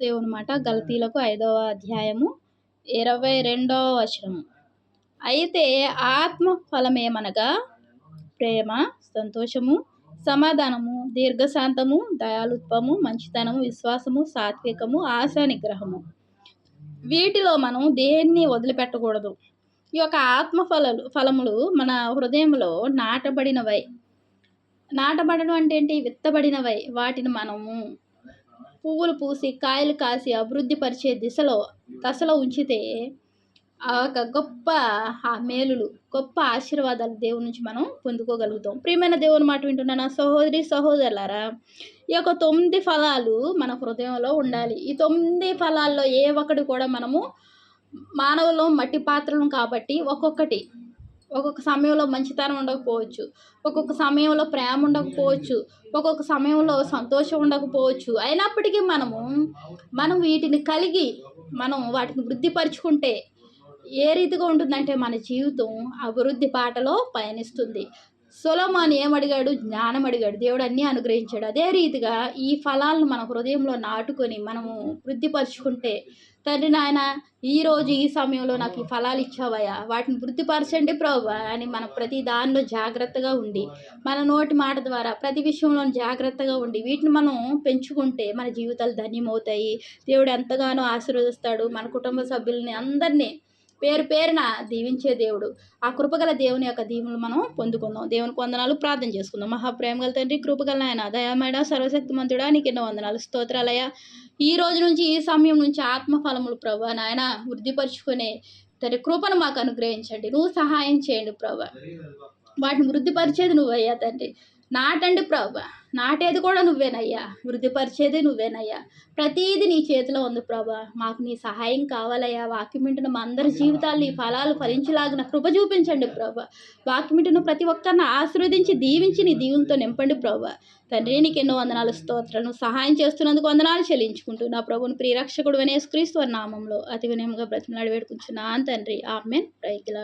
దేవుని మాట గలతీలకు ఐదవ అధ్యాయము ఇరవై రెండవ వచనము. అయితే ఆత్మ ఫలమేమనగా? ప్రేమ సంతోషము సమాధానము దీర్ఘశాంతము దయాలుత్వము మంచితనము విశ్వాసము సాత్వికము ఆశా నిగ్రహము. వీటిలో మనం దేన్ని వదిలిపెట్టకూడదు? ఈ యొక్క ఆత్మ ఫలలు ఫలములు మన హృదయంలో నాటబడినవై. నాటబడడం అంటే ఏంటి? విత్తబడినవై. వాటిని మనము పువ్వులు పూసి కాయలు కాసి అభివృద్ధి పరిచే దిశలో దశలో ఉంచితే ఆ యొక్క గొప్ప మేలులు గొప్ప ఆశీర్వాదాలు దేవుని నుంచి మనం పొందుకోగలుగుతాం. ప్రియమైన దేవుని మాట వింటున్నాను? సహోదరి సహోదరులారా ఈ యొక్క తొమ్మిది ఫలాలు మన హృదయంలో ఉండాలి. ఈ తొమ్మిది ఫలాల్లో ఏ ఒక్కటి కూడా మనము మానవులు మట్టి పాత్రలు కాబట్టి ఒక్కొక్కటి ఒక్కొక్క సమయంలో మంచితనం ఉండకపోవచ్చు. ఒక్కొక్క సమయంలో ప్రేమ ఉండకపోవచ్చు. ఒక్కొక్క సమయంలో సంతోషం ఉండకపోవచ్చు. అయినప్పటికీ మనము మనం వీటిని కలిగి మనం వాటిని వృద్ధిపరుచుకుంటే ఏ రీతిగా ఉంటుందంటే మన జీవితం అభివృద్ధి పాటలో పయనిస్తుంది. సొలమాన్ ఏమడిగాడు? జ్ఞానం అడిగాడు దేవుడు అన్నీ అనుగ్రహించాడు. అదే రీతిగా ఈ ఫలాలను మన హృదయంలో నాటుకొని మనము వృద్ధిపరుచుకుంటే తండ్రి నాయన ఈరోజు ఈ సమయంలో నాకు ఈ ఫలాలు ఇచ్చావయ్యా. వాటిని వృద్ధిపరచండి ప్రభు అని మనం ప్రతి దానిలో జాగ్రత్తగా ఉండి మన నోటి మాట ద్వారా ప్రతి విషయంలో జాగ్రత్తగా ఉండి వీటిని మనం పెంచుకుంటే మన జీవితాలు ధన్యమవుతాయి. దేవుడు ఎంతగానో ఆశీర్వదిస్తాడు. మన కుటుంబ సభ్యుల్ని అందరినీ పేరు పేరున దీవించే దేవుడు. ఆ కృపగల దేవుని యొక్క దీవులు మనం పొందుకుందాం. దేవునికి వందనాలు ప్రార్థన చేసుకుందాం. మహాప్రేమ గల తండ్రి కృపగల ఆయన దయామేడ సర్వశక్తిమంతుడా నీకు ఎన్నో వందనాలు. స్తోత్రాలయ ఈ రోజు నుంచి ఈ సమయం నుంచి ఆత్మఫలములు ప్రభు నాయన వృద్ధిపరుచుకునే తన కృపను మాకు అనుగ్రహించండి. నువ్వు సహాయం చేయండి ప్రభు. వాటిని వృద్ధిపరిచేది నువ్వయ్యా తండ్రి. నాటండి ప్రభా. నాటేది కూడా నువ్వేనయ్యా. వృద్ధిపరిచేది నువ్వేనయ్యా. ప్రతీది నీ చేతిలో ఉంది ప్రభా. మాకు నీ సహాయం కావాలయ్యా. వాక్యం మా అందరి జీవితాలు ఈ ఫలాలు ఫలించలాగిన కృప చూపించండి ప్రభా. వాక్యం ప్రతి ఒక్కరిని ఆశీర్వదించి దీవించి నీ దీవులతో నింపండి ప్రభా. తండ్రి నీకు ఎన్నో వందనాలు స్తోత్రాలను సహాయం చేస్తున్నందుకు వందనాలు చెల్లించుకుంటూ నా ప్రభుని ప్రియరక్షకుడు వినేసుక్రీస్తు నామంలో అతి వినయంగా బ్రతిమలాడి వేడుకుంటున్నాను తండ్రి. ఆమెన్. రైకిలా